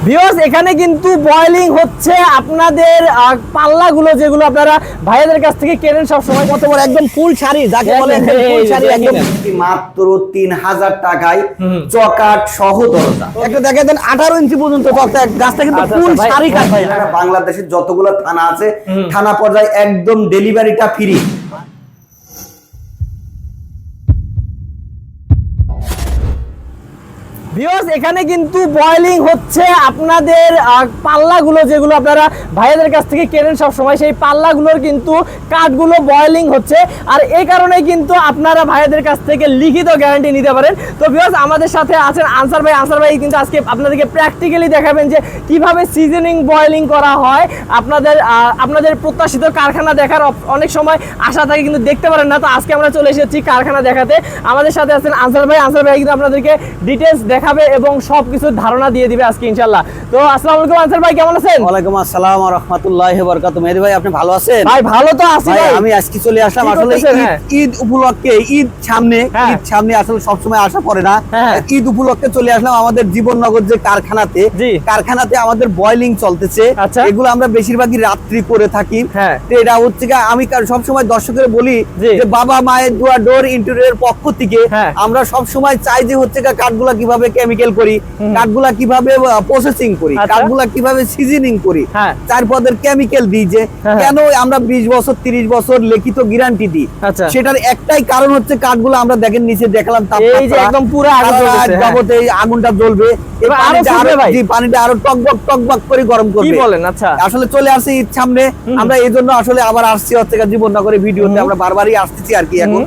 Viewers এখানে কিন্তু boiling হচ্ছে আপনাদের পাল্লাগুলো যেগুলো আপনারা ভাইয়াদের কাছ থেকে কেনেন সব সময় কত বড় একদম ফুল শাড়ি যাকে বলে ফুল শাড়ি একদম মাত্র তিন হাজার টাকায় চকাট সহ দরজা। একটা দেখা দেন আঠারো ইঞ্চি পর্যন্ত তক্তা গাছটা কিন্তু আচ্ছা, ফুল আচ্ছা, শাড়ি কাঠ ভাই এখানে বাংলাদেশের যতগুলো থানা আছে থানা পর্যায়ে একদম ডেলিভারিটা ফ্রি ভিউয়ার্স এখানে কিন্তু বয়লিং হচ্ছে আপনাদের পাল্লাগুলো যেগুলো আপনারা ভাইয়াদের কাছ থেকে কেনেন সব সময় সেই পাল্লাগুলোর কিন্তু কাঠগুলো বয়লিং হচ্ছে। আর এই কারণে কিন্তু আপনারা ভাইয়াদের কাছ থেকে লিখিত গ্যারান্টি নিতে পারেন। তো ভিউয়ার্স আমাদের সাথে আছেন আনসার ভাই। আনসার ভাই কিন্তু আজকে আপনাদেরকে প্র্যাকটিক্যালি দেখাবেন যে কীভাবে সিজনিং বয়লিং করা হয়। আপনাদের আপনাদের প্রত্যাশিত কারখানা দেখার অনেক সময় আশা থাকে, কিন্তু দেখতে পারেন না। তো আজকে আমরা চলে এসেছি কারখানা দেখাতে। আমাদের সাথে আছেন আনসার ভাই। আনসার ভাই কিন্তু আপনাদেরকে ডিটেলস দেখাবে এবং সব কিছুর ধারণা দিয়ে দিবে আজকে ইনশাল্লাহ তো আসসালামু আলাইকুম আনসার ভাই কেমন আছেন ওয়ালাইকুম আসসালাম রহমতুল্লাহ বরকাত মেহেদি ভাই আপনি ভালো আছেন ভাই ভালো তো আছি ভাই আমি আজকে চলে আসলাম আসলে ঈদ- হ্যাঁ? উপলক্ষে ঈদ সামনে হ্যাঁ। ঈদ সামনে আসলে সবসময় আসা পড়ে না হ্যাঁ। ঈদ উপলক্ষে চলে আসলাম আমাদের জীবননগর যে কারখানাতে কারখানাতে আমাদের বয়লিং চলতেছে আচ্ছা। এগুলো আমরা বেশিরভাগই রাত্রি করে থাকি। তো এটা হচ্ছে আমি সবসময় দর্শকের বলি যে বাবা মায়ের দোয়া ডোর ইন্টেরিয়র পক্ষ থেকে। আমরা সব সময় চাই যে হচ্ছে কাঠগুলা কীভাবে কেমিক্যাল করি কাঠগুলা কীভাবে প্রসেসিং করি আচ্ছা। কাঠগুলা কীভাবে সিজনিং করি হ্যাঁ। চার পদের কেমিক্যাল দিই যে হ্যাঁ। কেন আমরা বিশ বছর তিরিশ বছর লিখিত গ্যারান্টি দিই আচ্ছা। সেটার একটাই কারণ হচ্ছে কাঠগুলো আমরা দেখেন নিচে দেখলাম এই যে একদম পুরো হ্যাঁ। জগতে এই আগুনটা জ্বলবে পানিটা আরো- টকবক টকবক করে গরম করবে বলেন আচ্ছা আসলে চলে ঈদ সামনে আমরা এই জন্য আসলে আবার আসছি হচ্ছে গিয়ে জীবননগরে ভিডিওতে আমরা বারবারই আসতেছি আর কি এখন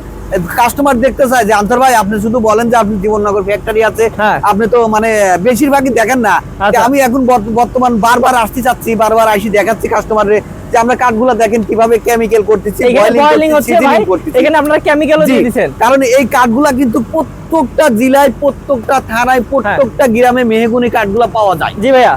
কাস্টমার দেখতে চায় যে আন্তর ভাই আপনি শুধু বলেন যে আপনি জীবননগর ফ্যাক্টরি আছে। হ্যাঁ। আপনি তো মানে বেশিরভাগই দেখেন না। আচ্ছা। আমি এখন বর্তমান বারবার আসতে চাচ্ছি বারবার আইসি দেখাচ্ছি কাস্টমারে যে আমরা কাঠগুলো দেখেন কীভাবে কেমিক্যাল করতেছি এখানে করতেছি। আপনারা কেমিক্যালও দিয়ে দিচ্ছেন। কারণ এই কাঠগুলা কিন্তু প্রত্যেকটা জেলায় প্রত্যেকটা থানায় প্রত্যেকটা গ্রামে মেহগুনি কাঠগুলা পাওয়া যায়। জি ভাইয়া।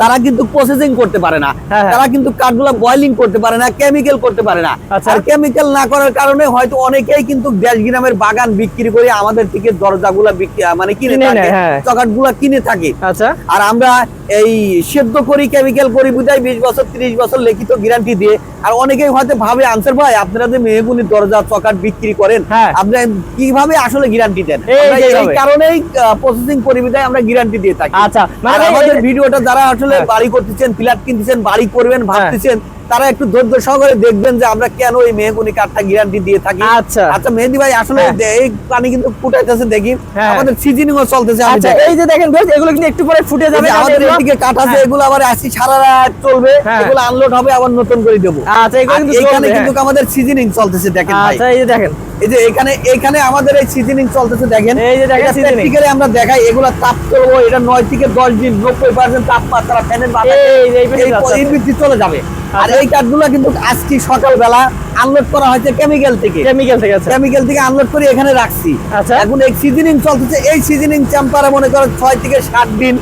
তারা কিন্তু প্রসেসিং করতে পারে না হ্যাঁ, হ্যাঁ। তারা কিন্তু কাঠগুলা বয়লিং করতে পারে না কেমিক্যাল করতে পারে না আচ্ছা। আর কেমিক্যাল না করার কারণে হয়তো অনেকেই কিন্তু দেশ গ্রামের বাগান বিক্রি করে আমাদের থেকে দরজাগুলা বিক্রি মানে কিনে থাকে হ্যাঁ। চকাটগুলা কিনে থাকে আচ্ছা আর আমরা এই সেদ্ধ করি কেমিক্যাল করি বুঝাই বিশ বছর ত্রিশ বছর লিখিত গ্যারান্টি দিয়ে আর অনেকেই হয়তো ভাবে আনসার ভাই আপনারা যে মেহগুনি দরজা চকাট বিক্রি করেন। আপনারা কীভাবে আসলে গ্যারান্টি দেন এই। কারণেই প্রসেসিং করি বিধায় আমরা গ্যারান্টি দিয়ে থাকি আচ্ছা, মানে আমাদের ভিডিওটা যারা আসলে হ্যাঁ। বাড়ি করতেছেন ফ্ল্যাট কিনতেছেন বাড়ি করবেন ভাবতেছেন তারা একটু ধৈর্য সহকারে দেখবেন যে আমরা কেন এই মেহগুনি কাঠটা গ্যারান্টি দিয়ে থাকি আচ্ছা। আচ্ছা মেহেদি ভাই আসলে হ্যাঁ। এই পানি কিন্তু ফুটাইতেছে দেখি হ্যাঁ। আমাদের সিজনিং ও চলতেছে আচ্ছা এই যে দেখেন বেশ এগুলো কিন্তু একটু পরে ফুটে যাবে আমাদের এদিকে কাঠ আছে হ্যাঁ। এগুলো আবার আসি সারা রাত চলবে হ্যাঁ। এগুলো আনলোড হবে আবার নতুন করে দেবো আচ্ছা এগুলো কিন্তু এখানে কিন্তু হ্যাঁ। আমাদের সিজনিং চলতেছে দেখেন ভাই আচ্ছা এই যে দেখেন এই যে এখানে এখানে আমাদের এই সিজনিং চলতেছে দেখেন। এই যে দেখেন আমরা দেখাই এগুলো তাপ করব এটা নয় থেকে দশ দিন নব্বই পার্সেন্ট তাপমাত্রা ফ্যানের বাতাসে। এই এই ভিত্তি চলে যাবে। আর আচ্ছা। এই কাঠগুলো কিন্তু আজকে সকালবেলা আনলোড করা হয়েছে কেমিক্যাল থেকে। কেমিক্যাল থেকে কেমিক্যাল থেকে আনলোড করে এখানে রাখছি। আচ্ছা। এখন এই সিজনিং চলতেছে এই সিজনিং টেম্পারে মনে করো ছয় থেকে সাত দিন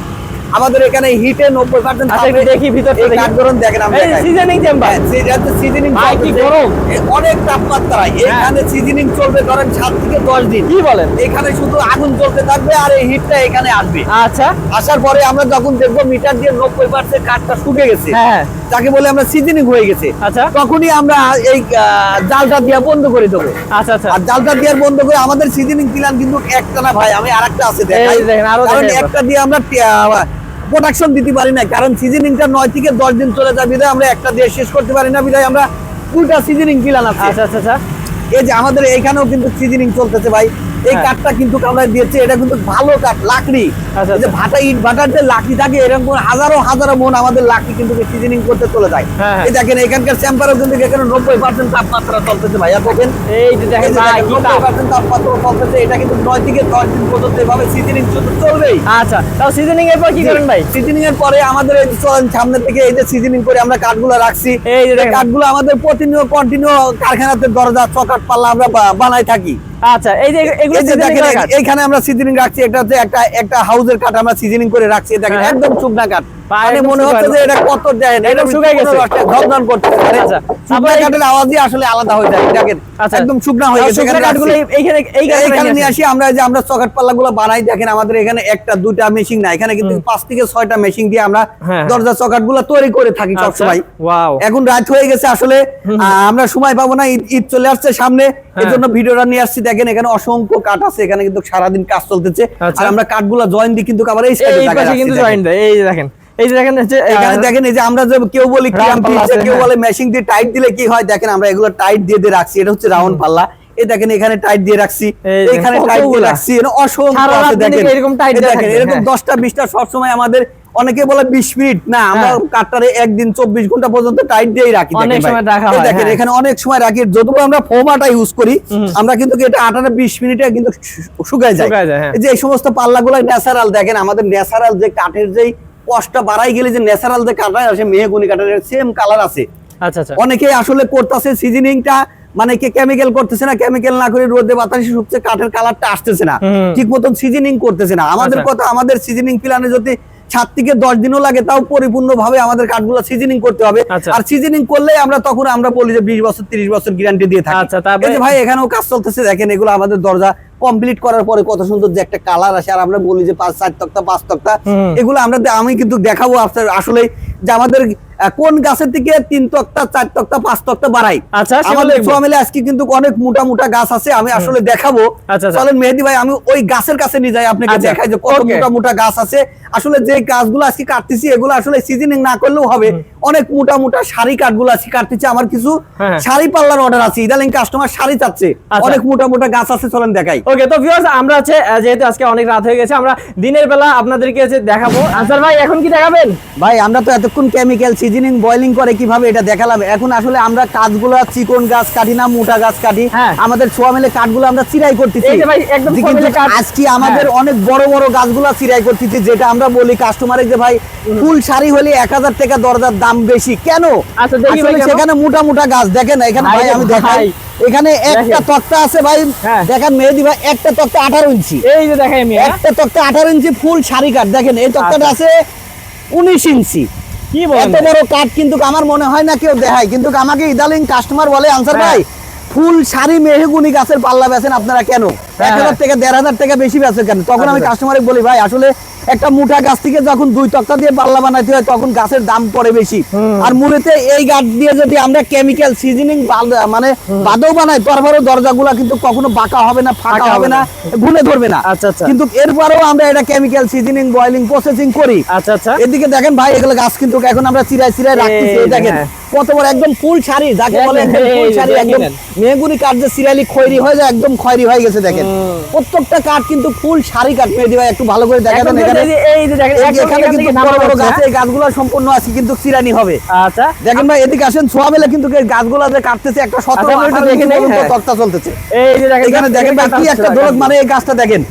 আমাদের এখানে হিটে নব্বই পার্সেন্ট আচ্ছা একটু দেখি ভিতরটা দেখি। কাঠগরম দেখেন আমি এই সিজনিং চেম্বার হ্যাঁ, সেটা সিজনিং ভাই, কি গরম? অনেক তাপমাত্রা। এখানে সিজনিং চলবে ধরেন সাত থেকে দশ দিন। কি বলেন? এখানে শুধু আগুন চলতে থাকবে আর এই হিটটা এখানে আসবে। আচ্ছা। আসার পরে আমরা যখন দেখব মিটার দিয়ে নব্বই পার্সেন্ট কাঠটা শুকে গেছে হ্যাঁ যাকে বলে আমরা সিজনিং হয়ে গেছে। আচ্ছা। তখনই আমরা এই জালটা দিয়ে বন্ধ করে দেবো। আচ্ছা আচ্ছা। আর জালটা দিয়ে বন্ধ করে আমাদের সিজনিং প্ল্যান কিন্তু একটা না ভাই আমি আরেকটা আছে দেখাই। দেখেন, আরও একটা দিয়ে আমরা প্রোডাকশন দিতে পারি না কারণ সিজনিংটা নয় থেকে দশ দিন চলে যায়। বিধায় আমরা একটা দিয়ে শেষ করতে পারি না বিধায় আমরা ফুলটা সিজনিং কিলাম আচ্ছা আচ্ছা আচ্ছা। এই যে আমাদের এইখানেও কিন্তু সিজনিং চলতেছে ভাই। এই হ্যাঁ। কাঠটা কিন্তু আমরা দিয়েছে এটা কিন্তু ভালো কাঠ লাকড়ি আচ্ছা, যে আচ্ছা। ভাটা ইট ভাটার যে লাকড়ি থাকে এরকম হাজারো হাজারো মন আমাদের লাকড়ি কিন্তু সিজনিং করতে চলে যায় হ্যাঁ, হ্যাঁ। এই দেখেন এখানকার চ্যাম্পারও কিন্তু এখানে নব্বই পার্সেন্ট তাপমাত্রা চলতেছে ভাইয়া দেখেন এই যে দেখেন ভাই কি তাপমাত্রা চলতেছে এটা কিন্তু নয় থেকে দশ দিন পর্যন্ত এভাবে সিজনিং শুধু চলবেই আচ্ছা তাও সিজনিং এর পর কি করেন ভাই সিজনিং এর পরে আমাদের সামনে থেকে এই যে সিজনিং করে আমরা কাঠগুলো রাখছি এই। কাঠগুলো আমাদের প্রতিনিয়ত কন্টিনিউ কারখানাতে দরজা চকাট পাল্লা আমরা বানাই থাকি আচ্ছা এই যে এগুলো। এইখানে আমরা সিজনিং রাখছি একটা হচ্ছে একটা একটা হাউজের কাঠ আমরা সিজনিং করে রাখছি দেখেন হ্যাঁ। একদম শুকনা কাঠ মানে মনে হচ্ছে যে এটা কত শুকায় গেছে। করতেছে মানে আচ্ছা। শুকনা কাঠের আওয়াজই আসলে আলাদা হয়ে যায় দেখেন আচ্ছা। একদম শুকনা হয়ে গেছে শুকনো এখানে কাঠগুলো এইখানে এই এইখানে নিয়ে আসি আমরা যে আমরা চকাট পাল্লা গুলো বানাই দেখেন আমাদের এখানে একটা দুইটা মেশিন না এখানে কিন্তু পাঁচ থেকে ছয়টা মেশিন দিয়ে আমরা হ্যাঁ। দরজা চকাটগুলো তৈরি করে থাকি আচ্ছা। সবসময় এখন রাত হয়ে গেছে আসলে আহ, আমরা সময় পাবো না ঈদ- চলে আসছে সামনে হ্যাঁ। এই জন্য ভিডিওটা নিয়ে আসছি দেখেন এখানে অসংখ্য কাঠ আছে এখানে কিন্তু সারাদিন কাজ চলতেছে আচ্ছা। আর আমরা কাঠগুলো জয়েন দিই কিন্তু আবার এই সাইডে কিন্তু। জয়েন্ট দেয় এই দেখেন এই যে দেখেন হচ্ছে এখানে দেখেন এই যে আমরা যে কেউ বলি রাউন্ড ক্রিয়াম পাল্লা দিচ্ছে, আছে, কেউ হ্যাঁ। বলে মেশিং দিয়ে টাইট দিলে কি হয় দেখেন আমরা এগুলো টাইট দিয়ে দিয়ে রাখছি এটা হচ্ছে রাউন্ড পাল্লা এই দেখেন এখানে টাইট দিয়ে রাখছি এখানে টাইট দিয়ে রাখছি অসংখ্য সারা রাত আছে দিনে দেখেন এরকম tight দেখেন এরকম। দশটা বিশটা সবসময় আমাদের অনেকে বলে বিশ মিনিট না আমরা হ্যাঁ। কাঠটারে একদিন চব্বিশ ঘণ্টা পর্যন্ত টাইট দিয়েই রাখি অনেক দেখেন সময় রাখা হয়, দেখেন। এখানে অনেক সময় রাখি যতটুকু আমরা ফোমাটা ইউজ করি আমরা কিন্তু এটা আটাটা বিশ মিনিটে কিন্তু শুকায় যায়। এই যে এই সমস্ত পাল্লাগুলো ন্যাচারাল দেখেন আমাদের ন্যাচারাল যে কাঠের যে কষ্টটা বাড়াই গেলে যে ন্যাচারাল যে কাঠটা আসে মেহগুনি কাঠের সেম কালার আছে। আচ্ছা আচ্ছা। অনেকে আসলে করতেছে সিজনিংটা মানে কি কেমিক্যাল করতেছে না কেমিক্যাল না করে রোদে বাতাসে শুকছে কাঠের কালারটা আসতেছে না। ঠিক মতন সিজনিং করতেছে না। আমাদের আচ্ছা। কথা আমাদের সিজনিং প্ল্যানে যদি সাত থেকে দশ দিনও লাগে তাও পরিপূর্ণ ভাবে আমাদের কাঠগুলো সিজনিং করতে হবে। আচ্ছা। আর সিজনিং করলে আমরা তখন আমরা বলি যে বিশ বছর তিরিশ বছর গ্যারান্টি দিয়ে থাকি। আচ্ছা, ভাই এখানেও কাজ চলতেছে। দেখেন এগুলো আমাদের দরজা কমপ্লিট করার পরে কত সুন্দর যে একটা কালার আসে আর আমরা বলি যে পাঁচ চার তক্তা পাঁচ তক্তা এগুলো আমরা আমি কিন্তু দেখাবো আপনার আসলে যে আমাদের কোন গাছের থেকে তিন তক্তা চার তক্তা পাঁচ তক্তা বাড়াই? আচ্ছা, আমাদের ফ্যামিলি আজকে কিন্তু অনেক মোটা মোটা গাছ আছে আমি আসলে দেখাবো। আচ্ছা, আচ্ছা। চলেন মেহেদি ভাই আমি ওই গাছের কাছে নিয়ে যাই আপনাকে দেখাই যে কত মোটা মোটা গাছ আছে। আসলে যে গাছগুলো আজকে কাটতেছি এগুলো আসলে সিজনিং না করলেও হবে। অনেক মোটা মোটা শাড়ি কাঠগুলো আজকে কাটতেছি আমার কিছু হ্যাঁ। শাড়ি পাল্লার অর্ডার আছে ইদালিং কাস্টমার শাড়ি চাচ্ছে। অনেক মোটা মোটা গাছ আছে চলেন দেখাই। ওকে তো ভিউয়ার্স আমরা আহ, যেহেতু আজকে অনেক রাত হয়ে গেছে আমরা দিনের বেলা আপনাদেরকে দেখাবো। আনসার ভাই এখন কি দেখাবেন? ভাই আমরা তো এতক্ষণ কেমিক্যাল সিজনিং বয়লিং করে কীভাবে এটা দেখালাম এখন আসলে আমরা কাঠগুলো চিকন গাছ কাটি না মোটা গাছ কাটি হ্যাঁ। আমাদের ছোয়া মিলে কাঠগুলো আমরা চিরাই করতেছি। আজকে আমাদের হ্যাঁ। অনেক বড় বড় গাছগুলো চিরাই করতেছি যেটা আমরা বলি কাস্টমারে যে ভাই ফুল শাড়ি হলে এক হাজার টাকা দরজার দাম বেশি কেন আচ্ছা? সেখানে মোটা মোটা গাছ দেখেন এখানে ভাই আমি দেখাই এখানে একটা দেখেন। তক্তা আছে ভাই হ্যাঁ। দেখেন মেহেদি ভাই একটা তক্তা আঠারো ইঞ্চি এই যে দেখাই আমি হ্যাঁ? একটা তক্তা আঠারো ইঞ্চি ফুল শাড়ি কাঠ দেখেন এই তক্তাটা আচ্ছা। আছে উনিশ ইঞ্চি কি এত বড় কাঠ কিন্তু আমার মনে হয় না কেউ দেখায় কিন্তু আমাকে ইদালিং কাস্টমার বলে আনসার হ্যাঁ। ভাই ফুল শাড়ি মেহগুনি গাছের পাল্লা বেছেন আপনারা কেন এক হাজার হ্যাঁ। দেড় হাজার টাকা বেশি বেচেন কেন তখন আমি আচ্ছা। কাস্টমারে বলি ভাই আসলে একটা মুঠা গাছ থেকে যখন দুই তক্তা দিয়ে পাল্লা বানাইতে হয় তখন গাছের দাম পড়ে বেশি আর মুড়েতে এই গাছ দিয়ে যদি আমরা কেমিক্যাল সিজনিং মানে বাদেও বানাই তারপরেও দরজাগুলা কিন্তু কখনো বাঁকা হবে না ফাঁকা হবে না ঘুরে ধরবে না আচ্ছা, আচ্ছা। কিন্তু এরপরেও আমরা এটা কেমিক্যাল সিজনিং বয়লিং প্রসেসিং করি আচ্ছা আচ্ছা এদিকে দেখেন ভাই এগুলো গাছ কিন্তু এখন আমরা রাখতেছি দেখেন হ্যাঁ। কত বড় একদম ফুল শাড়ি যাকে বলে দেখেন, একদম ফুল শাড়ি একদম দেখেন। মেহগুনি কাঠ যে সিরাইলি খয়রি হয়ে যায় একদম খয়রি হয়ে গেছে দেখেন। প্রত্যেকটা কাঠ কিন্তু ফুল শাড়ি কাঠ। মেহেদি ভাই একটু ভালো করে দেখা দেন এখানে। এই যে- দেখেন এখানে কিন্তু বড় বড় গাছ এই গাছগুলো সম্পূর্ণ আছে কিন্তু সিরানি হবে? আচ্ছা। দেখেন ভাই এদিকে আসেন কিন্তু এই গাছগুলো যে কাটতেছে একটা সতেরো আচ্ছা, হ্যাঁ। তক্তা চলতেছে। এই যে দেখেন এখানে দেখেন ভাই কি একটা দরদ মানে এই গাছটা দেখেন।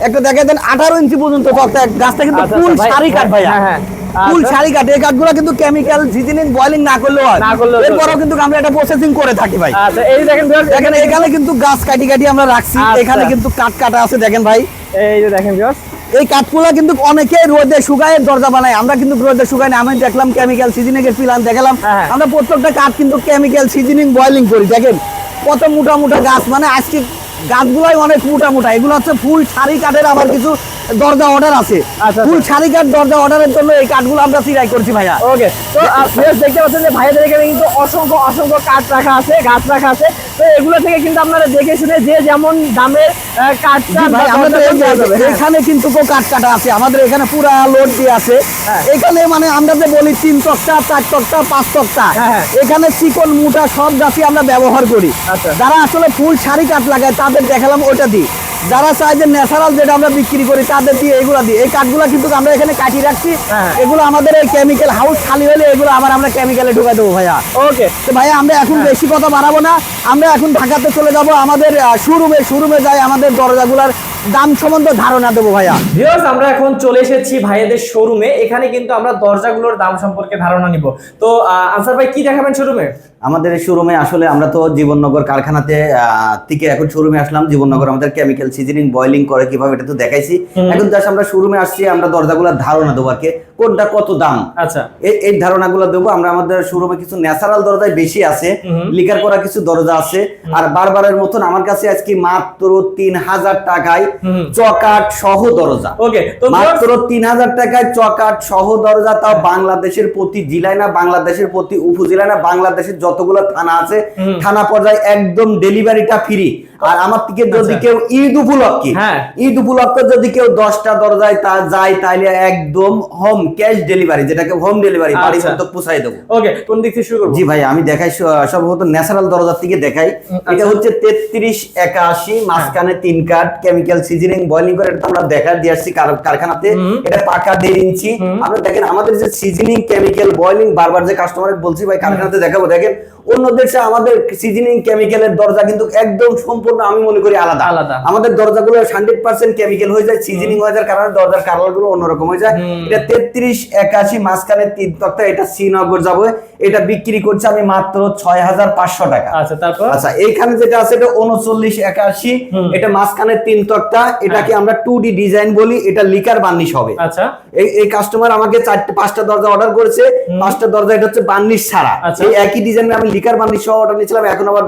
একটা দেখেন দেন আঠারো ইঞ্চি পর্যন্ত তক্তা গাছটা কিন্তু আচ্ছা, ফুল আচ্ছা, শাড়ি কাঠ ভাই হ্যাঁ, হ্যাঁ। ফুল আচ্ছা। শাড়ি কাঠ এই কাঠগুলো কিন্তু কেমিক্যাল সিজনিং বয়লিং না করলেও হয়। না করলেও এরপরও কিন্তু আমরা এটা প্রসেসিং করে থাকি ভাই। আচ্ছা এই দেখেন দেখেন এখানে কিন্তু গাছ কাটি কাটি আমরা রাখছি। আচ্ছা। এখানে কিন্তু কাটা আছে দেখেন ভাই। এই যে দেখেন এই কাঠগুলা কিন্তু অনেকে রোদে শুকায় দরজা বানায়। আমরা কিন্তু রোদে শুকাই না আমি দেখলাম কেমিক্যাল সিজনিং এর প্ল্যান দেখালাম। হ্যাঁ। আমরা প্রত্যেকটা কাঠ কিন্তু কেমিক্যাল সিজনিং বয়লিং করি দেখেন। কত মোটা মোটা গাছ মানে আজকে গাছগুলাই অনেক মোটা মোটা। এগুলো হচ্ছে ফুল শাড়ি কাঠের আবার কিছু দরজা অর্ডার আছে। ফুল শাড়ি কাঠ দরজা অর্ডারের জন্য এই কাঠগুলো আমরা সিরাই করছি ভাইয়া। ওকে তো দেখতে পাচ্ছেন যে ভাইদের এখানে কিন্তু অসংখ্য অসংখ্য কাঠ রাখা আছে গাছ রাখা আছে। তো এগুলো থেকে কিন্তু আপনারা দেখে শুনে যে যেমন দামের আহ, কাঠ জি চান ভাই বা আমাদের দরজা এই যে- দেওয়া যাবে, হ্যাঁ। এখানে কিন্তু কাঠ কাটা আছে। আমাদের এখানে পুরা লোড দিয়ে আছে। হ্যাঁ। এখানে মানে আমরা যে বলি তিন তক্তা চার তক্তা পাঁচ তক্তা হ্যাঁ, হ্যাঁ। এখানে চিকন মুটা সব গাছই আমরা ব্যবহার করি। আচ্ছা। যারা আসলে ফুল শাড়ি কাঠ লাগায় তাদের দেখালাম ওটা দিই যারা চায় যে ন্যাচারাল যেটা আমরা বিক্রি করি তাদের দিয়ে এগুলা দিই। এই কাঠগুলা কিন্তু আমরা এখানে কাটি রাখছি। হ্যাঁ। এগুলো আমাদের এই কেমিক্যাল হাউস খালি হলে এগুলো আবার আমরা কেমিক্যালে ঢুকাই দেবো ভাইয়া। ওকে তো ভাইয়া আমরা এখন হ্যাঁ। বেশি কথা বাড়াবো না। আমরা এখন ঢাকাতে চলে যাব আমাদের শোরুমে শোরুমে যাই আমাদের দরজাগুলার দাম সম্বন্ধে ধারণা দেবো ভাইয়া। ভিউয়ার্স আমরা এখন চলে এসেছি ভাইয়াদের শোরুমে এখানে কিন্তু আমরা দরজাগুলোর দাম সম্পর্কে ধারণা নিব। তো আনসার ভাই কি দেখাবেন শোরুমে আমাদের শোরুমে আসলে আমরা তো জীবননগর কারখানাতে আহ, থেকে এখন শোরুমে আসলাম। জীবননগর আমাদের কেমিক্যাল সিজনিং বয়লিং করে কীভাবে এটা তো দেখাইছি। এখন জাস্ট আমরা শোরুমে আসছি আমরা দরজাগুলোর ধারণা দেবো আর কি। কোনটা কত দাম? আচ্ছা। এই ধারণাগুলো দেবো। আমরা আমাদের শোরুমে কিছু ন্যাচারাল দরজায় বেশি আছে। লিকার করা কিছু দরজা আছে। আর বারবারের মতন আমার কাছে আজকে মাত্র তিন হাজার টাকায় চকাট সহ দরজা। ওকে তো মাত্র তিন হাজার টাকায় চকাট সহ দরজা তাও বাংলাদেশের প্রতি জেলায় না বাংলাদেশের প্রতি উপজেলায় না বাংলাদেশের যতগুলো থানা আছে থানা পর্যায়ে একদম ডেলিভারিটা ফ্রি আর আমার থেকে যদি আচ্ছা। কেউ ঈদ উপলক্ষে হ্যাঁ। ঈদ উপলক্ষে যদি কেউ দশটা দরজায় তা যায় তাহলে একদম হোম ক্যাশ ডেলিভারি যেটাকে হোম ডেলিভারি বাড়ি। পর্যন্ত পৌঁছাই দেবো ওকে কোন দিক থেকে শুরু করব জি ভাই আমি দেখাই সম্ভবত ন্যাচারাল দরজার থেকে দেখাই এটা আচ্ছা। হচ্ছে তেত্রিশ একাশি মাঝখানে তিন কাঠ কেমিক্যাল সিজনিং বয়লিং করে এটা আমরা দেখা দিয়ে আসছি কার- কারখানাতে এটা পাকা দেড় ইঞ্চি। আমরা দেখেন আমাদের যে সিজনিং কেমিক্যাল বয়লিং বারবার যে কাস্টমার বলছি ভাই কারখানাতে দেখাবো দেখেন অন্য দেশে আমাদের সিজনিং কেমিক্যালের দরজা কিন্তু একদম সম্পূর্ণ আমি মনে করি আলাদা। আলাদা। আমাদের দরজাগুলো হান্ড্রেড পার্সেন্ট কেমিক্যাল হয়ে যায় সিজনিং হয়ে যাওয়ার কারণে দরজার কালারগুলো অন্যরকম হয়ে যায়। এটা তেত্রিশ একাশি মাঝখানে তিন তক্তা এটা শ্রীনগর যাবে। এটা বিক্রি করছে আমি মাত্র ছয় হাজার পাঁচশো টাকা। আচ্ছা তারপর? আচ্ছা এইখানে যেটা আছে এটা উনচল্লিশ একাশি। এটা মাঝখানে তিন তক্তা এটাকে আমরা টু ডি ডিজাইন বলি এটা লিকার বার্নিশ হবে। আচ্ছা। এই এই কাস্টমার আমাকে চারটে পাঁচটা দরজা অর্ডার করেছে। পাঁচটা দরজা এটা হচ্ছে বার্নিশ ছাড়া। আচ্ছা। এই একই ডিজাইনে আমি লিকার বার্নিশ সহ অর্ডার নিয়েছিলাম এখন আবার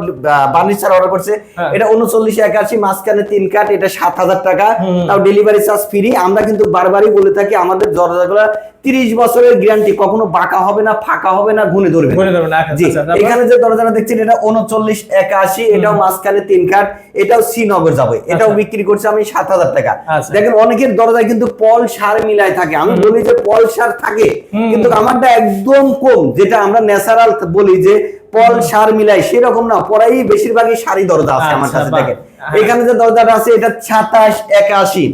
বার্নিশ ছাড়া অর্ডার করছে। হ্যাঁ। এটা উনচল্লিশ একাশি মাঝখানে তিন কাট এটা সাত হাজার টাকা। তাও ডেলিভারি চার্জ ফ্রি আমরা কিন্তু বারবারই বলে থাকি আমাদের দরজাগুলো তিরিশ বছরের গ্যারান্টি কখনো বাঁকা হবে না ফাঁকা হবে না গুনে ধরবে না। গুনে ধরবে না, আচ্ছা, জি আচ্ছা, এখানে যে দরজাটা দেখছেন এটা উনচল্লিশ একাশি এটাও মাঝখানে তিন কাঠ এটাও শ্রীনগর যাবে। এটাও আচ্ছা। বিক্রি করছে আমি সাত হাজার টাকা। দেখেন অনেকের দরজায় কিন্তু পল সার মিলাই থাকে। আমি বলি যে পল সার থাকে কিন্তু আমারটা একদম কম যেটা আমরা ন্যাচারাল বলি যে পল সার মিলাই সেরকম না। পরাই বেশিরভাগই সারি দরজা আছে আমার কাছে দেখেন। এখানে যে দরজাটা আছে এটা সাতাশ একাশি।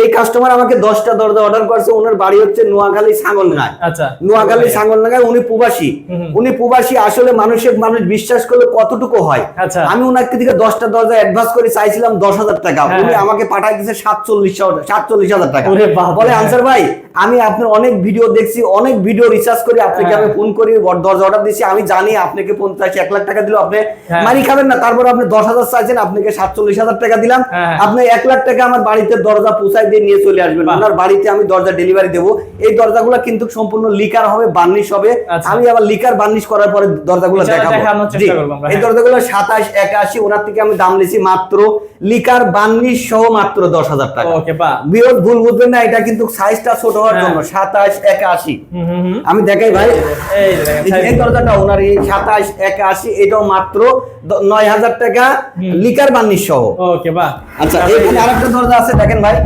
এই কাস্টমার আমাকে দশটা দরজা অর্ডার করছে ওনার বাড়ি হচ্ছে নোয়াখালী ছাগলনায় আচ্ছা। নোয়াখালী ছাগলনাগায় উনি প্রবাসী। উনি প্রবাসী আসলে মানুষের মানুষ বিশ্বাস করলে কতটুকু হয়? আচ্ছা। আমি ওনাকে থেকে দশটা দরজা অ্যাডভান্স করে চাইছিলাম দশ হাজার টাকা। হ্যাঁ। উনি আমাকে পাঠাই দিয়েছে সাতচল্লিশ সাতচল্লিশ হাজার টাকা। বলে আনসার ভাই আমি আপনার অনেক ভিডিও দেখছি অনেক ভিডিও রিসার্চ করে আপনাকে হ্যাঁ। আমি ফোন করি দরজা অর্ডার দিয়েছি আমি জানি আপনাকে পঞ্চাশ এক লাখ টাকা দিল আপনি হ্যাঁ। মারি খাবেন না তারপর আপনি দশ হাজার চাইছেন আপনাকে সাতচল্লিশ হাজার টাকা দিলাম। হ্যাঁ। আপনি এক লাখ টাকা আমার বাড়িতে দরজা পৌঁছাই দিয়ে নিয়ে চলে আসবেন। ওনার বাড়িতে আমি দরজা ডেলিভারি দেবো। এই দরজাগুলো কিন্তু সম্পূর্ণ লিকার হবে বার্নিশ হবে। আচ্ছা। আমি আবার লিকার বার্নিশ করার পরে দরজাগুলো দেখাবো। এই হ্যাঁ। দরজাগুলো সাতাশ একাশি ওনার থেকে আমি দাম নিয়েছি মাত্র লিকার বার্নিশ সহ মাত্র দশ হাজার টাকা। বিরোধ ভুল বুঝবেন না এটা কিন্তু সাইজটা ছোট হওয়ার হ্যাঁ। জন্য। সাতাশ একাশি। আমি দেখাই ভাই। এই দরজাটা ওনার এই সাতাশ একাশি এটাও মাত্র নয় হাজার টাকা লিকার বার্নিশ সহ। ওকে বা আচ্ছা এখানে আরেকটা দরজা আছে দেখেন ভাই।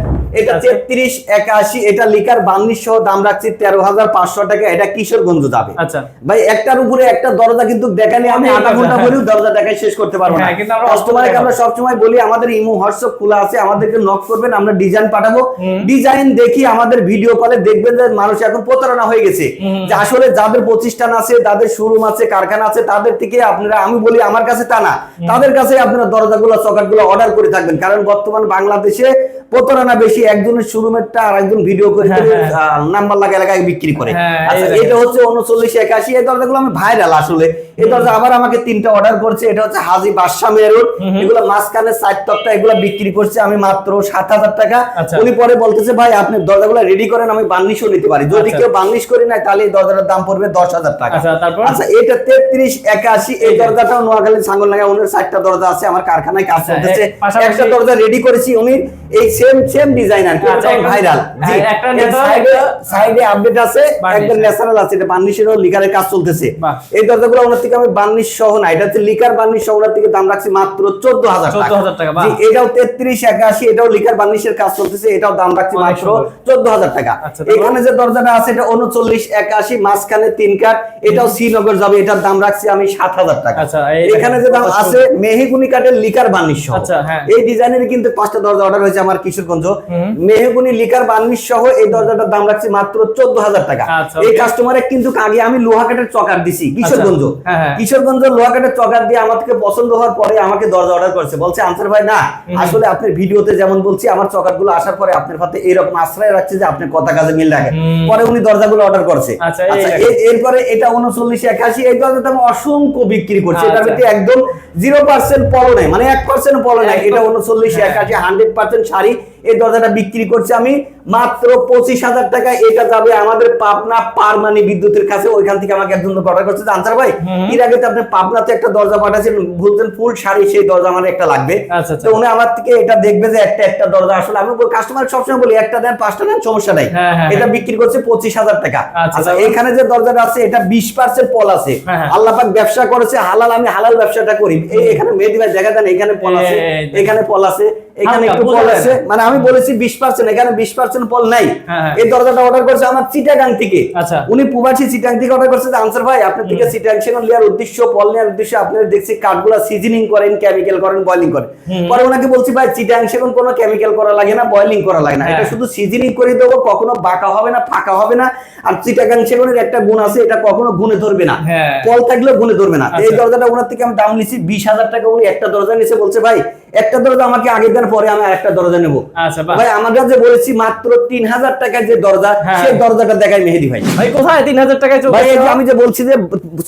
এটা আচ্ছা। তেত্রিশ একাশি এটা লিকার বার্নিশ সহ দাম রাখছি তেরো হাজার পাঁচশো টাকা। এটা কিশোরগঞ্জ যাবে। আচ্ছা। ভাই একটার উপরে একটা দরজা কিন্তু দেখালে আমি আধা ঘণ্টা। বলেও দরজা দেখাই শেষ করতে পারব না। হ্যাঁ, কাস্টমারকে আমরা সবসময় বলি আমাদের ইমো হোয়াটসঅ্যাপ খোলা আছে আমাদেরকে নক করবেন আমরা ডিজাইন পাঠাবো। ডিজাইন দেখি আমাদের ভিডিও কলে দেখবেন যে মানুষ এখন প্রতারণা হয়ে গেছে। যে আসলে যাদের প্রতিষ্ঠান আছে তাদের শোরুম আছে কারখানা আছে তাদের থেকে আপনারা আমি বলি আমার কাছে তা না। তাদের কাছে আপনারা দরজাগুলো চকাটগুলো অর্ডার করে থাকবেন। কারণ বর্তমান বাংলাদেশে প্রতারণা বেশি একজনের শোরুমেরটা আর একজন ভিডিও করে হ্যাঁ, হ্যাঁ। নাম্বার লাগা এলাকায় বিক্রি করে। হ্যাঁ, আচ্ছা এটা হচ্ছে উনচল্লিশ একাশি এই দরজাগুলো আমি ভাইরাল আসলে। এই দরজা আবার আমাকে তিনটা অর্ডার করছে এটা হচ্ছে হাজি বাদশা মেরুর এগুলো মাঝখানে চার তক্তা এগুলো বিক্রি করছে আমি মাত্র সাত হাজার টাকা। আচ্ছা। উনি পরে বলতেছে ভাই আপনি দরজাগুলো রেডি করেন আমি বার্নিশও নিতে পারি। যদি আচ্ছা। কেউ বার্নিশ করি না তাহলে এই দরজাটার দাম পড়বে দশ হাজার টাকা। আচ্ছা, আচ্ছা এটা তেত্রিশ একাশি এই। দরজাটাও নোয়াখালী ছাগল লাগা উনি চারটা দরজা আছে আমার কারখানায় কাজ এ- পাশাপাশি- একটা দরজা রেডি করেছি উনি। এই সেম সেম ডিজাইন আর কি আচ্ছা, ভাইরাল সাইডে আপডেট আছে একদম। ন্যাচারাল আছে এটা বার্নিশেরও লিকারের কাজ চলতেছে। এই দরজাগুলো ওনার থেকে আমি বার্নিশ সহ না এটা হচ্ছে লিকার বার্নিশ সহ ওনার থেকে দাম রাখছি মাত্র 14,000 টাকা, জি, এটাও তেত্রিশ একাশি এটাও লিকার বার্নিশের কাজ চলতেছে এটাও দাম রাখছি মাত্র সুন্দর। চোদ্দ হাজার টাকা। আচ্ছা, এখানে যে দরজাটা আছে এটা উনচল্লিশ একাশি মাঝখানে তিন কাঠ এটাও শ্রীনগর যাবে এটার দাম রাখছি আমি সাত হাজার টাকা। আচ্ছা, এখানে যে দাম আছে মেহিগুনি কাঠের লিকার বার্নিশ সহ। আচ্ছা, হ্যাঁ। এই ডিজাইনের কিন্তু পাঁচটা দরজা অর্ডার হয়েছে আমার কিশোরগঞ্জ মেহগুনি লিকার বার্নিশ সহ এই দরজাটার দাম রাখছি মাত্র চোদ্দ হাজার টাকা। আচ্ছা, এই কাস্টমারে কিন্তু আগে আমি লোহা কাঠের চকার দিছি কিশোরগঞ্জ হ্যাঁ, হ্যাঁ। কিশোরগঞ্জ লোহা কাঠের চকার দিয়ে আমাকে পছন্দ হওয়ার পরে আমাকে দরজা অর্ডার করেছে। বলছে আনসার ভাই না আসলে আপনার ভিডিওতে যেমন বলছি আমার চকারগুলো আসার পরে আপনার হাতে এরকম আশ্রয় রাখছে যে আপনি কথা কাজে মিল হুম। পরে উনি দরজাগুলো অর্ডার করছে। আচ্ছা, আচ্ছা, এরপরে এটা উনচল্লিশ একাশি এই দরজাটা আমি অসংখ্য বিক্রি করছি। এটা আচ্ছা। একদম জিরো পার্সেন্ট পলো নাই মানে এক পার্সেন্ট পলো নাই। এটা উনচল্লিশ হ্যাঁ। একাশি হান্ড্রেড পার্সেন্ট শাড়ি এই দরজাটা বিক্রি করছি আমি মাত্র পঁচিশ হাজার টাকা এটা যাবে আমাদের পাবনা পারমানি বিদ্যুতের কাছে ওইখান থেকে আমাকে একজন অর্ডার করছে। আনসার ভাই এর আগে তো আপনি পাবনাতে একটা দরজা পাঠাচ্ছেন বলছেন ফুল শাড়ি সেই দরজা আমার একটা লাগবে। আচ্ছা, আচ্ছা। তো উনি আমার থেকে এটা দেখবে যে একটা একটা দরজা আসলে আমি কাস্টমার সবসময় বলি একটা দেন পাঁচটা দেন সমস্যা নাই। হ্যাঁ, হ্যাঁ, এটা বিক্রি করছে পঁচিশ হাজার টাকা। আচ্ছা, আচ্ছা এখানে যে দরজাটা আছে এটা বিশ পার্সেন্ট পল আছে। হ্যাঁ, হ্যাঁ। আল্লাহ পাক ব্যবসা করেছে হালাল আমি হালাল ব্যবসাটা করি। এখানে মেহেদি ভাই দেখা দেন এখানে পল আছে এখানে পল আছে এখানে একটু পল আছে মানে আমি বলেছি বিশ পার্সেন্ট এখানে বিশ পার্সেন্ট পল নাই হ্যাঁ, হ্যাঁ। এই দরজাটা অর্ডার করছে আমার চিটাগাং থেকে আচ্ছা। উনি প্রবাসী চিটাং থেকে অর্ডার করছে আনসার ভাই আপনার থেকে চিটাং নেওয়ার উদ্দেশ্য পল নেওয়ার উদ্দেশ্য আপনার দেখছি কাঠগুলা সিজনিং করেন কেমিক্যাল করেন বয়লিং করেন পরে ওনাকে বলছি ভাই চিটাং সেগুন কোনো কেমিক্যাল করা লাগে না বয়লিং করা লাগে না এটা হ্যাঁ। শুধু সিজনিং করে দেবো কখনো বাঁকা হবে না ফাঁকা হবে না আর চিটাগাং সেগুনের একটা গুণ আছে এটা কখনো গুণে ধরবে না। পল থাকলেও গুণে ধরবে না এই আচ্ছা। দরজাটা ওনার থেকে আমি দাম নিছি বিশ হাজার টাকা উনি একটা দরজা নিছে বলছে ভাই একটা দরজা আমাকে আগে দেন পরে আমি আরেকটা দরজা নেব। আচ্ছা ভাই আমরা যে বলেছি মাত্র তিন হাজার টাকার যে দরজা হ্যাঁ। সেই দরজাটা দেখাই মেহেদি ভাই। ভাই কোথায় তিন হাজার টাকায় ভাই আমি যে বলছি যে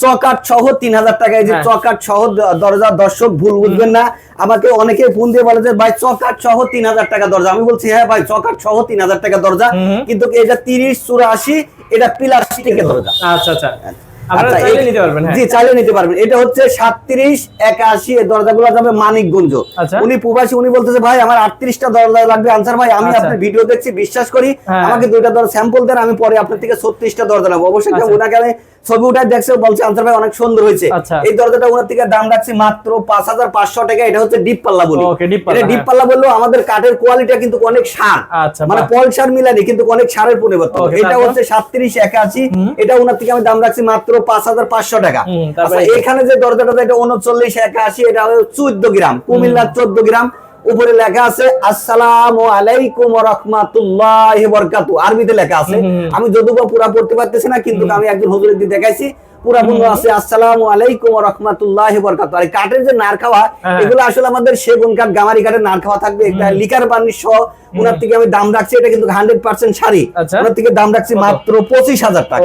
চকাট সহ তিন হাজার টাকায় যে হ্যাঁ। চকাট সহ দরজা দর্শক ভুল বুঝবেন না। আমাকে অনেকে ফোন দিয়ে বলে যে ভাই চকাট সহ তিন হাজার টাকা দরজা। আমি বলছি হ্যাঁ ভাই চকাট সহ তিন হাজার টাকা দরজা। কিন্তু এটা তিরিশ চুরাশি এটা পিলার দরজা। আচ্ছা আচ্ছা। আচ্ছা, হ্যাঁ জি চাইলে নিতে পারবেন এটা হচ্ছে সাতত্রিশ একাশি দরজাগুলো যাবে মানিকগঞ্জ আচ্ছা। উনি প্রবাসী উনি বলতেছে ভাই আমার আটত্রিশটা দরজা লাগবে আনসার ভাই আমি আচ্ছা। আপনার ভিডিও দেখছি বিশ্বাস করি হ্যাঁ। আমাকে দুইটা দরজা স্যাম্পল দেন আমি পরে আপনার থেকে ছত্রিশটা দরজা নেব অবশ্যই। ওনাকে আমি ছবি উঠায় দেখছে বলছে আনসার ভাই অনেক সুন্দর হয়েছে। আচ্ছা। এই দরজাটা ওনার থেকে দাম রাখছি মাত্র পাঁচ হাজার পাঁচশো টাকা। এটা হচ্ছে ডিপ পাল্লা বলি। এটা ডিপ হ্যাঁ। পাল্লা বললেও আমাদের কাঠের কোয়ালিটি কিন্তু অনেক সার। আচ্ছা, মানে। পল সার মিলানি কিন্তু অনেক সারের পরিবর্তন। এটা হচ্ছে সাতত্রিশ একাশি। এটা ওনার থেকে আমি দাম রাখছি মাত্র পাঁচ হাজার পাঁচশো টাকা। আচ্ছা, এখানে যে দরজাটা এটা উনচল্লিশ একাশি এটা চোদ্দ গ্রাম কুমিল্লা চোদ্দ গ্রাম। উপরে লেখা আছে আসসালামু আলাইকুম রহমাতুল্লাহ বরকাতু আরবিতে লেখা আছে। আমি যদিও বা পুরা পড়তে পারতেছি না কিন্তু আমি একজন হুজুরের দিকে দেখাইছি। পুরা বন্ধু আছে আসসালামু আলাইকুম রহমাতুল্লাহ বরকাতু আর কাঠের যে নার খাওয়া হ্যাঁ। এগুলো আসলে আমাদের সেগুন কাঠ গামারি কাঠের নার খাওয়া থাকবে এটা লিকার পানি সহ ওনার থেকে আমি দাম রাখছি এটা কিন্তু হান্ড্রেড পার্সেন্ট শাড়ি। আচ্ছা। ওনার থেকে দাম রাখছি মাত্র পঁচিশ হাজার টাকা।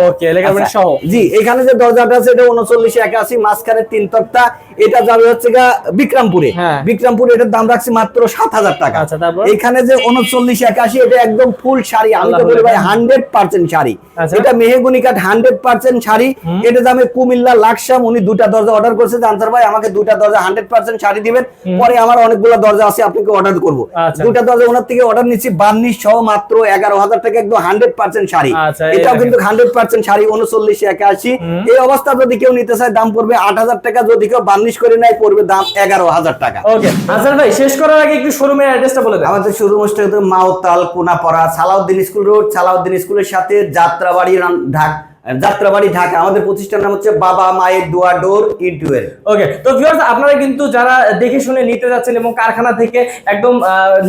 আচ্ছা। জি এখানে যে দরজাটা আছে এটা উনচল্লিশ একাশি মাঝখানে তিন তক্তা। এটা যাবে হচ্ছে গা বিক্রমপুরে। হ্যাঁ। বিক্রমপুরে এটার দাম রাখছি মাত্র সাত হাজার টাকা। আচ্ছা, এখানে যে উনচল্লিশ একাশি এটা একদম ফুল শাড়ি। আমি তো বলি ভাই হান্ড্রেড পার্সেন্ট শাড়ি। এটা মেহেগুনি কাঠ হান্ড্রেড পার্সেন্ট শাড়ি। এটা দামে কুমিল্লা লাকসাম উনি দুটা দরজা অর্ডার করছে। আনসার ভাই আমাকে দুটা দরজা হান্ড্রেড পার্সেন্ট শাড়ি দিবেন। পরে আমার অনেকগুলো দরজা আছে আপনাকে অর্ডার করব। দুটা দরজা ওনার থেকে অর্ডার নিচ্ছি বার্নিশ সহ মাত্র এগারো হাজার টাকা একদম হান্ড্রেড পার্সেন্ট শাড়ি। আচ্ছা, এটাও কিন্তু হান্ড্রেড পার্সেন্ট শাড়ি উনচল্লিশ একাশি। এই অবস্থা যদি কেউ নিতে চায় দাম পড়বে আট হাজার টাকা। যদি কেউ বার্নিশ করে নেয় পড়বে দাম এগারো হাজার টাকা। ওকে আচ্ছা ভাই শেষ করার আগে একটু শোরুমের অ্যাড্রেসটা বলে দেন। আমাদের শোরুম হচ্ছে মাওতাল কোনাপাড়া সালাউদ্দিন স্কুল রোড সালাউদ্দিন স্কুলের সাথে যাত্রাবাড়ি ঢাক যাত্রাবাড়ি ঢাকা। আমাদের প্রতিষ্ঠান নাম হচ্ছে বাবা মায়ের দোয়া ডোর ইন্টুয়েল ওকে তো ভিউয়ার্স আপনারা কিন্তু যারা দেখে শুনে নিতে যাচ্ছেন এবং কারখানা থেকে একদম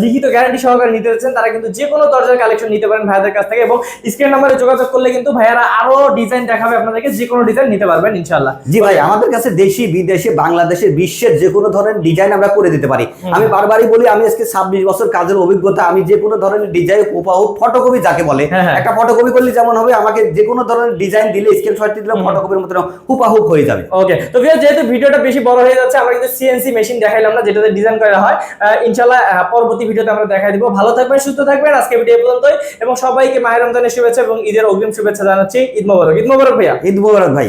লিখিত গ্যারান্টি সহকারে নিতে যাচ্ছেন তারা কিন্তু যে কোনো দরজার কালেকশন নিতে পারেন ভাইয়াদের কাছ থেকে এবং স্ক্রিন নাম্বারে যোগাযোগ করলে কিন্তু ভাইয়ারা আরও ডিজাইন দেখাবে আপনাদেরকে যে কোনো ডিজাইন নিতে পারবেন ইনশাআল্লাহ। জি ভাই আমাদের কাছে দেশি বিদেশে বাংলাদেশের বিশ্বের যে কোনো ধরনের ডিজাইন আমরা করে দিতে পারি। আমি বারবারই বলি আমি আজকে ছাব্বিশ বছর কাজের অভিজ্ঞতা আমি যে কোনো ধরনের ডিজাইন হুপাহু ফটোকপি যাকে বলে হ্যাঁ, হ্যাঁ। একটা ফটোকপি করলে যেমন হবে আমাকে যে কোনো ধরনের ডিজাইন দিলে স্ক্রিনশট দিলে ফটোকপির মতো হুপাহুপ হয়ে যাবে। ওকে তো ভিউয়ার যেহেতু ভিডিওটা বেশি বড় হয়ে যাচ্ছে আমরা কিন্তু সিএনসি মেশিন দেখাইলাম না যেটাতে ডিজাইন করা হয়। ইনশাআল্লাহ পরবর্তী ভিডিওতে আমরা দেখাই দিব। ভালো থাকবেন সুস্থ থাকবেন। আজকে ভিডিও পর্যন্তই। এবং সবাইকে মাহের রমজানের শুভেচ্ছা এবং ঈদের অগ্রিম শুভেচ্ছা জানাচ্ছি। ঈদ মোবারক। ঈদ মোবারক ভাইয়া। ঈদ মোবারক ভাই।